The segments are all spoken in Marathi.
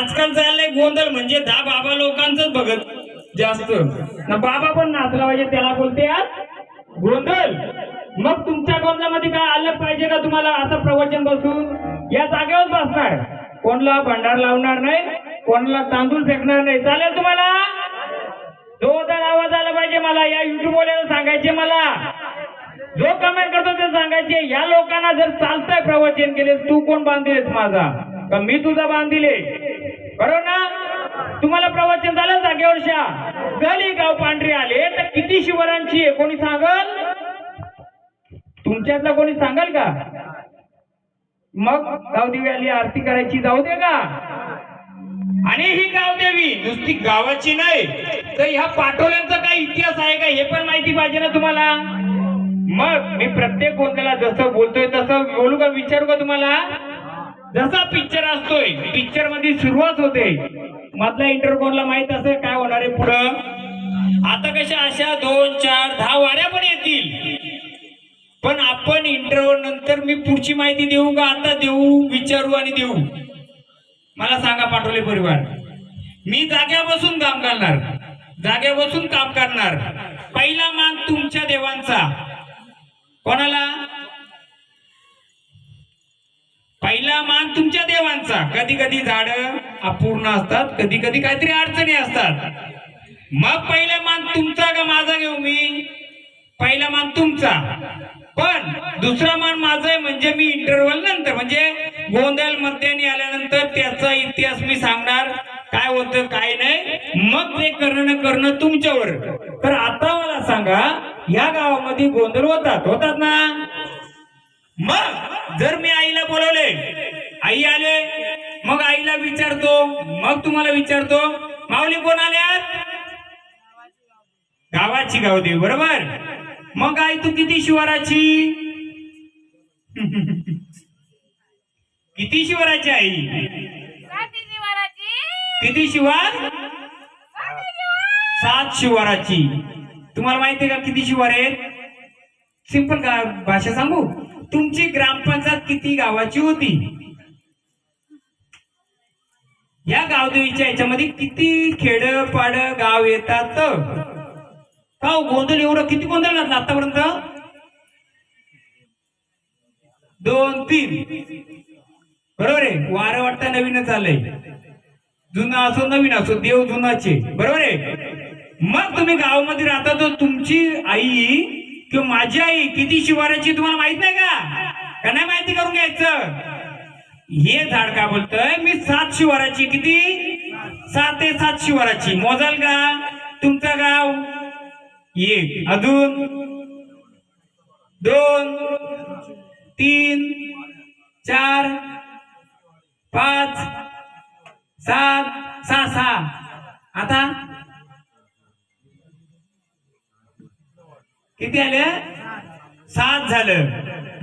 आजकाल चाललंय गोंधळ म्हणजे दहा बाबा लोकांच बघत जास्त. ना बाबा पण नाचला पाहिजे त्याला बोलते आज गोंधळ. मग तुमच्या गोंधळामध्ये काय आलं पाहिजे का तुम्हाला असं प्रवचन बसून? या जागेवर बसणार. कोणला भंडार लावणार नाही कोणाला तांदूळ फेकणार नाही. चालेल तुम्हाला? जोरदार आवाज आला पाहिजे मला. या युट्यूब वाल्याला सांगायचे मला. जो कमेंट करतो ते सांगायचे. या लोकांना जर चालतंय प्रवचन केले तू कोण बांधिलेस माझा? का मी तुझा बांधिले बरोबर ना? तुम्हाला प्रवचन झालं जागेवर शा गली गाव पांढरे आले तर किती शिवरांची आहे? कोणी सांगल? तुमच्यातला कोणी सांगाल का? मग गावदेवी आली आरती करायची जाऊ दे का? आणि ही गावदेवी नुसती गावाची नाही तर ह्या पाटोल्यांचा काय इतिहास आहे का? हे पण माहिती पाहिजे ना तुम्हाला. मग मी प्रत्येक गोंधळाला जसं बोलतोय तसं बोलू का? विचारू का तुम्हाला? जसा पिक्चर असतोय पिक्चरमध्ये सुरुवात होते. मधल्या इंटरकोनला माहीत असेल काय होणार आहे पुढं? आता कशा अशा दोन चार दहा वाऱ्या पण येतील. पण आपण इंटरव्हल नंतर मी पुढची माहिती देऊ का आता देऊ विचारू आणि देऊ? मला सांगा पाठवले परिवार. मी जाग्या बसून काम करणार. जाग्या बसून काम करणार. पहिला मान तुमच्या देवांचा. कोणाला? तुमच्या देवांचा. कधी कधी झाड अपूर्ण असतात कधी कधी काहीतरी अडचणी असतात. मग पहिला मान तुमचा का माझा घेऊ मी? पहिला मान तुमचा. पण दुसरा मान माझा आहे म्हणजे मी इंटरव्हल नंतर म्हणजे गोंधळ मध्याने आल्यानंतर त्याचा इतिहास मी सांगणार. काय होतं काय नाही. मग ते करणं करणं तुमच्यावर. तर आता मला सांगा या गावामध्ये गोंधळ होतात. होतात ना? मग जर मी आईला बोलवले आई आले मग आईला विचारतो मग तुम्हाला विचारतो माऊली कोण आल्यात? गावाची गावदेवी बरोबर? मग आई तू किती शिवाराची? किती शिवाराची आई? किती शिवार. साती शिवाराची. तुम्हाला माहिती आहे का किती शिवार आहेत? सिंपल का भाषा सांगू? तुमची ग्रामपंचायत किती गावाची होती? या गावदेवीच्या याच्यामध्ये किती खेड पाड गाव येतात का हो, गोंधळ एवढं किती गोंधळ घातला आतापर्यंत? दोन तीन. बरोबर आहे? वारं वाटतं नवीनच आलंय. जुना असो नवीन असो देव जुनाचे. बरोबर आहे? मग तुम्ही गावामध्ये राहता तर तुमची आई किंवा माझी आई किती शिवाराची तुम्हाला माहीत नाही का? का नाही माहिती करून घ्यायचं? हे झाड का बोलतोय? मी सात शिवाराची किती? सात ते सात शिवाराची. मोजाल का? तुमचं गाव? एक. अजून? दोन. तीन. चार. पाच. सात. सहा सहा. आता? किती आलं? सात झालं.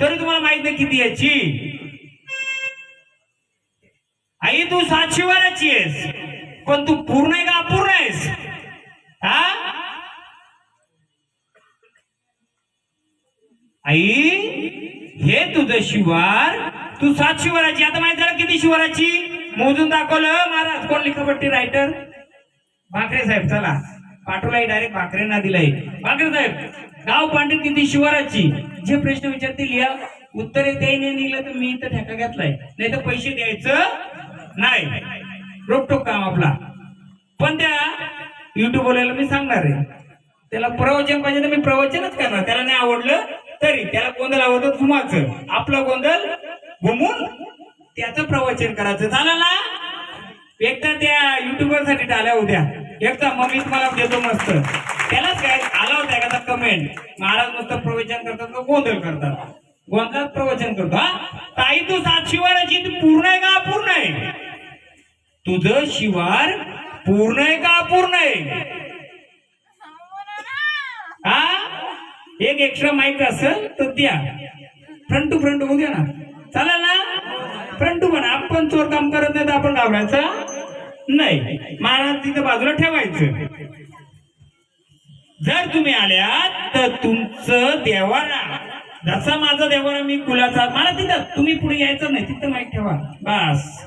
तरी तुम्हाला माहीत नाही किती याची. आई तू सात शिवाराची आहेस. पण तू पूर्ण आहे का अपूर्ण आहेस? हा? आई हे तुझं शिवार. तू सात शिवाराची. आता माहीत झालं किती शिवाराची? मोजून दाखवलं. महाराज कोण लिखापट्टी रायटर? भाकरे साहेब चला. पाठवलाय डायरेक्ट भाकरेंना दिलाय. भाकरे साहेब गाव पांडे किती शिवाराची? जे प्रश्न विचारतील या उत्तरे त्याने निघलं तर मी इथं ठेका घेतलाय. नाही तर पैसे द्यायचं नाही. रोखटोक काम आपला. पण त्या युट्यूब वाल्याला मी सांगणार आहे. त्याला प्रवचन पाहिजे तर मी प्रवचनच करणार. त्याला नाही आवडलं तरी. त्याला गोंधळ आवडतो घुमाचं. आपलं गोंधळ घुमून त्याचं प्रवचन करायचं. झालं ना? एकदा त्या युट्यूबरसाठी टाळ्या होत्या एकदा मग मी तुम्हाला देतो मस्त. त्यालाच काय? आला होता एखादा कमेंट महाराज मस्त प्रवचन करतात का गोंधळ करतात? गोंधळात प्रवचन करतो. हा? ताई तू सात शिवाराची पूर्ण आहे का अपूर्ण आहे? तुझं शिवार पूर्ण आहे का अपूर्ण आहे? हा? एक एक्स्ट्रा माईक असेल तर द्या. फ्रंट टू फ्रंट होऊ द्या ना. चालेल ना. फ्रंट टू म्हणा आपण चोर काम करत नाही तर आपण घाबरायचं? नाही. महाराज तिथं बाजूला ठेवायचं. जर तुम्ही आल्यात तर तुमचं देवारा जसा माझा देवारा मी कुलाचा मला तिथं तुम्ही पुढे यायचं नाही तिथं माहीत ठेवा. बस.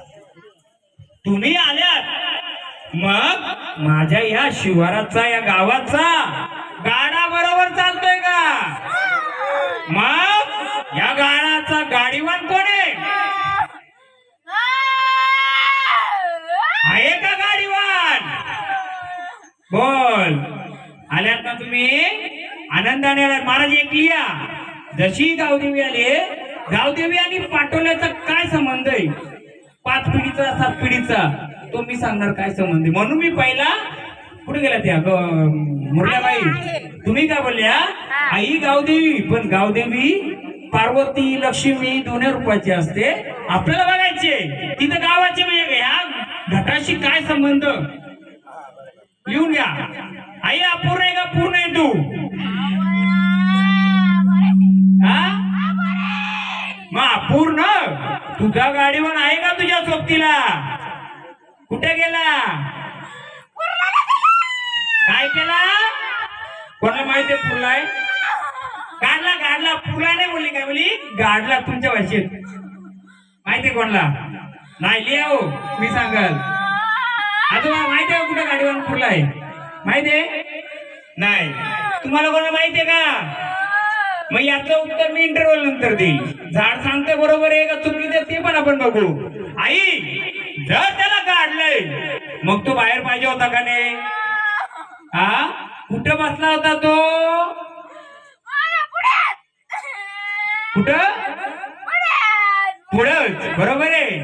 तुम्ही आल्यात मग माझ्या या शिवाराचा या गावाचा गाडा बरोबर चालतोय का? मग या गाडाचा गाडीवान कोण आहे का गाडीवान बोल आल्यात ना तुम्ही? आनंदाने महाराज एक लिया जशी गावदेवी आले गावदेवी आणि पाटोल्याचा काय संबंध आहे? पाच पिढीचा सात पिढीचा तो मी सांगणार काय संबंध आहे. म्हणून मी पहिला कुठे गेला त्या? मुरल्याबाई तुम्ही काय बोलल्या? आई गावदेवी. पण गावदेवी पार्वती लक्ष्मी दोन्ही रूपाची असते. आपल्याला बघायचे. तिथं गावाचे म्हणजे ह्या घटाशी काय संबंध? लिहून घ्या आई अपूर्ण आहे का? पूर्ण आहे तू. हा? मग अपूर्ण? तुझा गाडीवर आहे का तुझ्या सोबतीला? कुठे गेला? काय केला? कोणाला माहिती आहे पुरलाय गाडला गाडला. पुरला नाही बोलली काय बोली गाडला तुमच्या भाषेत. माहिती कोणाला? नाही लिहा हो. मी सांगाल. आजोबा माहिती आहे कुठं गाडीवर पुरला आहे? माहिती आहे? नाही. तुम्हाला कोणाला माहिती आहे का? मग याचं उत्तर मी इंटरव्हल नंतर देईल झाड सांगते बरोबर आहे का? चुकीचं ते पण आपण बघू. आई जर त्याला काढलंय मग तो बाहेर पाहिजे होता का नाही? हा? कुठं बसला होता तो? कुठं? पुढंच बरोबर आहे.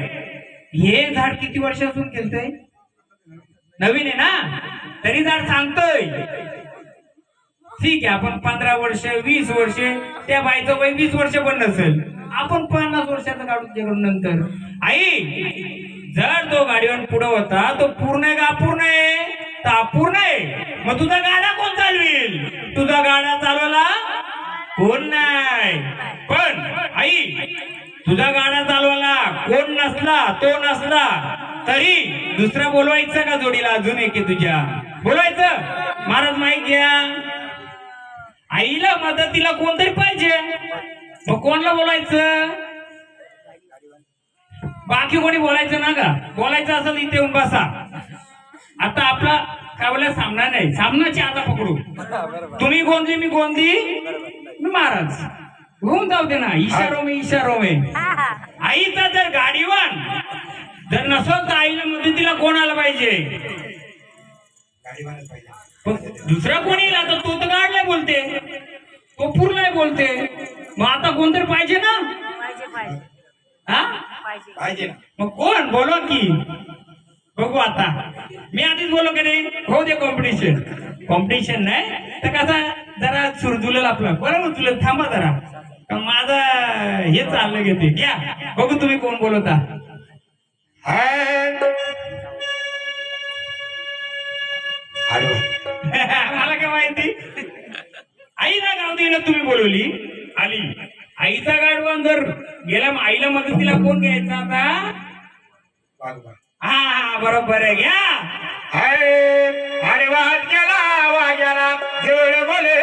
हे झाड किती वर्षापासून केलतंय नवीन आहे ना? तरी झाड सांगतोय. ठीक आहे आपण पंधरा वर्ष वीस वर्ष त्या बाईचं वय वीस वर्ष पण नसेल. आपण पन्नास वर्षाचं काढून करून नंतर. आई जर तो गाडीवर पुढे होता तो पूर्ण आहे का अपूर्ण आहे? तर अपूर्ण आहे. मग तुझा गाडा कोण चालवेल? तुझा गाडा चालवला कोण नाही. पण आई तुझा गाडा चालवला कोण नसला तो नसला. तरी दुसरा बोलवायचं का जोडीला? अजून एक तुझ्या. बोलवायचं? महाराज माहीत घ्या. आईला मदतीला कोणतरी पाहिजे. मग कोणला बोलायचं बाकी कोणी बोलायचं ना का बोलायचं असेल इथे येऊन बसा. आता आपला काय बोला सामना नाही. सामनाची आता पकडू. तुम्ही गोंदली मी गोंदी मी महाराज. होऊन जाऊ दे ना. इशारो मी इशारो मे आईचा जर गाडीवान जर नसल तर आईला मदतीला कोण आलं पाहिजे? दुसरा कोणी येईल? आता तो तर गाडलाय बोलते. तो पूर्ण बोलते. मग आता कोणतरी पाहिजे ना? हा? पाहिजे. मग कोण? बोलवा की. बघू आता. मी आधीच बोललो की नाही? हो दे कॉम्पिटिशन कॉम्पिटिशन नाही. तर कसा? जरा सुरजुलेल आपलं. बरोबर तुला? थांबा जरा. माझा हे चाललं घेते घ्या. बघू तुम्ही कोण बोलवता. आडवा मला काय माहिती? आईला गाव दिलं तुम्ही बोलवली? आली. आईचा गाडवान जर गेला आईला मदतीला कोण घ्यायचा आता? हा हा बरोबर आहे. घ्या. हाय आडवा हात गेला वाग्याला जवळ बोले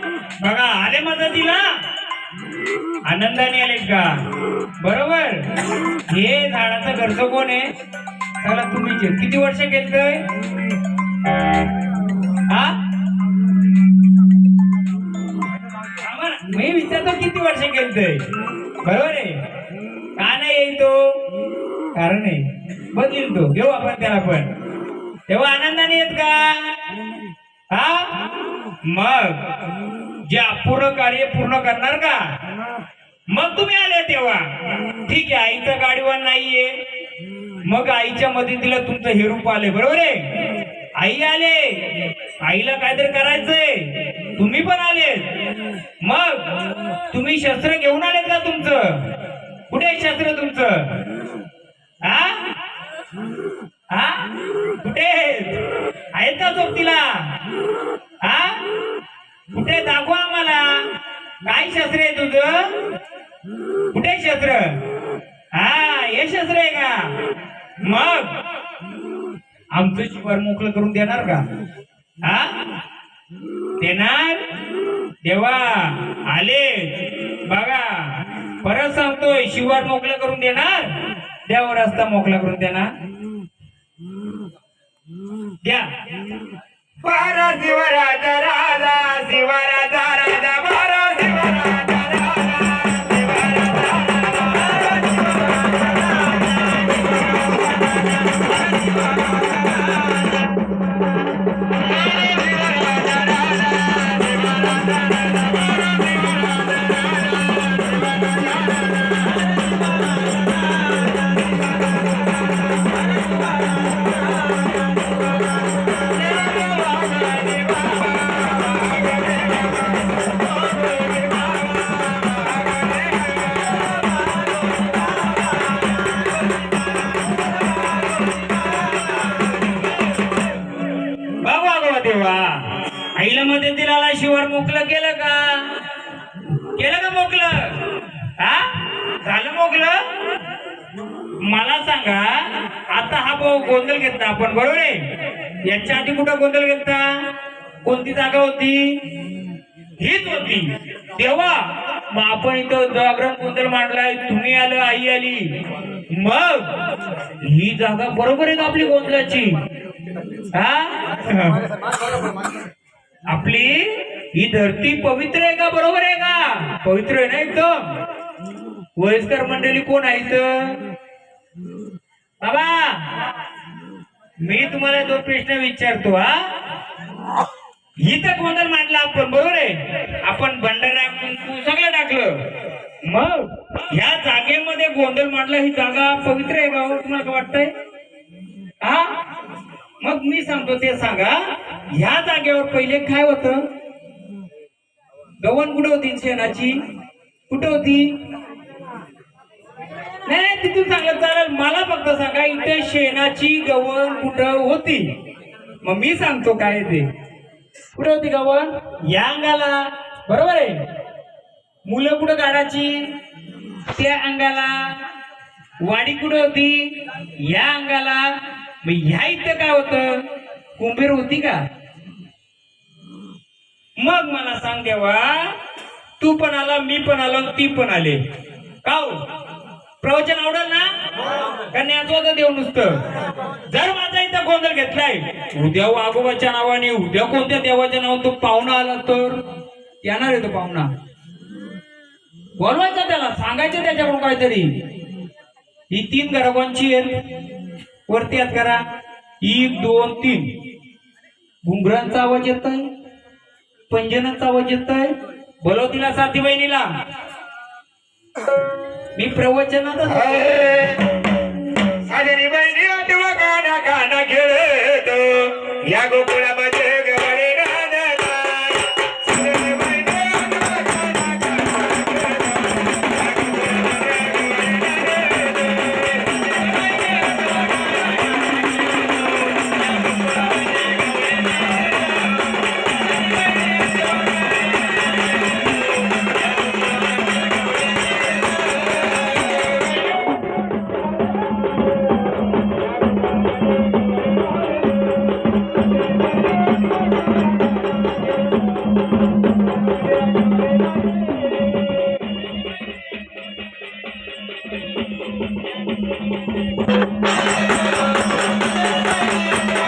बघा आले मदतीला? आनंदाने आले का? बरोबर? हे झाडाचं घरचं कोण आहे? चला तुम्ही किती वर्ष घेतलंय हा? मी विचारतो किती वर्ष केलतय बरोबर आहे? का नाही येईल तो? कारण आहे. बदलील तो. घेऊ आपण त्याला पण. तेव्हा आनंदाने येत का? मग जे अपूर्ण कार्य पूर्ण करणार का? मग तुम्ही आले तेव्हा. ठीक आहे आईचं गाडीवर नाहीये. मग आईच्या मदतीला तुमचं हे रूप आले बरोबर आहे? आई आले. आईला काहीतरी करायचंय. तुम्ही पण आले. मग तुम्ही शस्त्र घेऊन आलेत का तुमचं? कुठे आहे शस्त्र तुमचं? हा हा कुठे आहेत? आहेत का सोबतीला हा कुठे दाखवा आम्हाला काय शस्त्र आहे तुझं? कुठे शस्त्र? हा हे शस्त्र आहे का? मग? आमचं शिवार मोकळं करून देणार का? हा? देणार? देवा आले बघा परत सांगतोय शिवार मोकळं करून देणार? द्यावर हो रस्ता मोकळा करून देणार. द्या. मला सांगा आता हा भाऊ गोंधळ घेतला आपण बरोबर आहे? याच्या आधी कुठं गोंधळ घेतला? कोणती जागा होती? हीच होती. तेव्हा मग आपण इथं जागरण गोंधळ मांडलाय तुम्ही आलं आई आली. मग ही जागा बरोबर आहे का आपली गोंधळाची? हा? आपली ही धरती पवित्र आहे का बरोबर आहे का? पवित्र आहे ना एकदम. वयस्कर मंडळी कोण आहे इथं? बाबा मी तुम्हाला दोन प्रश्न विचारतो हा? इथं गोंधळ मांडला आपण बरोबर आहे? आपण भंडारा कुंकू सगळं टाकलं. मग ह्या जागेमध्ये गोंधळ मांडला ही जागा पवित्र आहे का हो? तुम्हाला काय वाटतंय? हा? मग मी सांगतो ते सांगा ह्या जागेवर पहिले काय होत? गव्हाण कुठे होती? शेणाची. कुठे होती? नाही तिथून चांगलं चालेल. मला फक्त सांगा इथे शेणाची गव्हाण कुठं होती? मग मी सांगतो काय ते. कुठे होती गव्हाण या अंगाला. बरोबर आहे. मुलं कुठं काढायची? त्या अंगाला. वाडी कुठं होती? या अंगाला. मग ह्या इथं काय होतं? कुंभीर होती का? मग मला सांग देवा तू पण आला मी पण आलो ती पण आले. का हो? प्रवचन आवडल ना? का न्याच देव नुसतं. जर माझा इथं गोंधळ घेतलाय उद्या हो आगोबाच्या नावाने उद्या कोणत्या देवाच्या नावाने तो पाहुणा आला तर? येणार आहे तो पाहुणा. बोलवायचा त्याला सांगायचं त्याच्याकडून काहीतरी. ही तीन घरं आहेत. वरती आहेत घरा एक दोन तीन. घुंगरांचा आवाज येत आहे पंजनाचा आवाज येत आहे बोलव तिला साथी बहिणीला मी प्रवचनात साजरी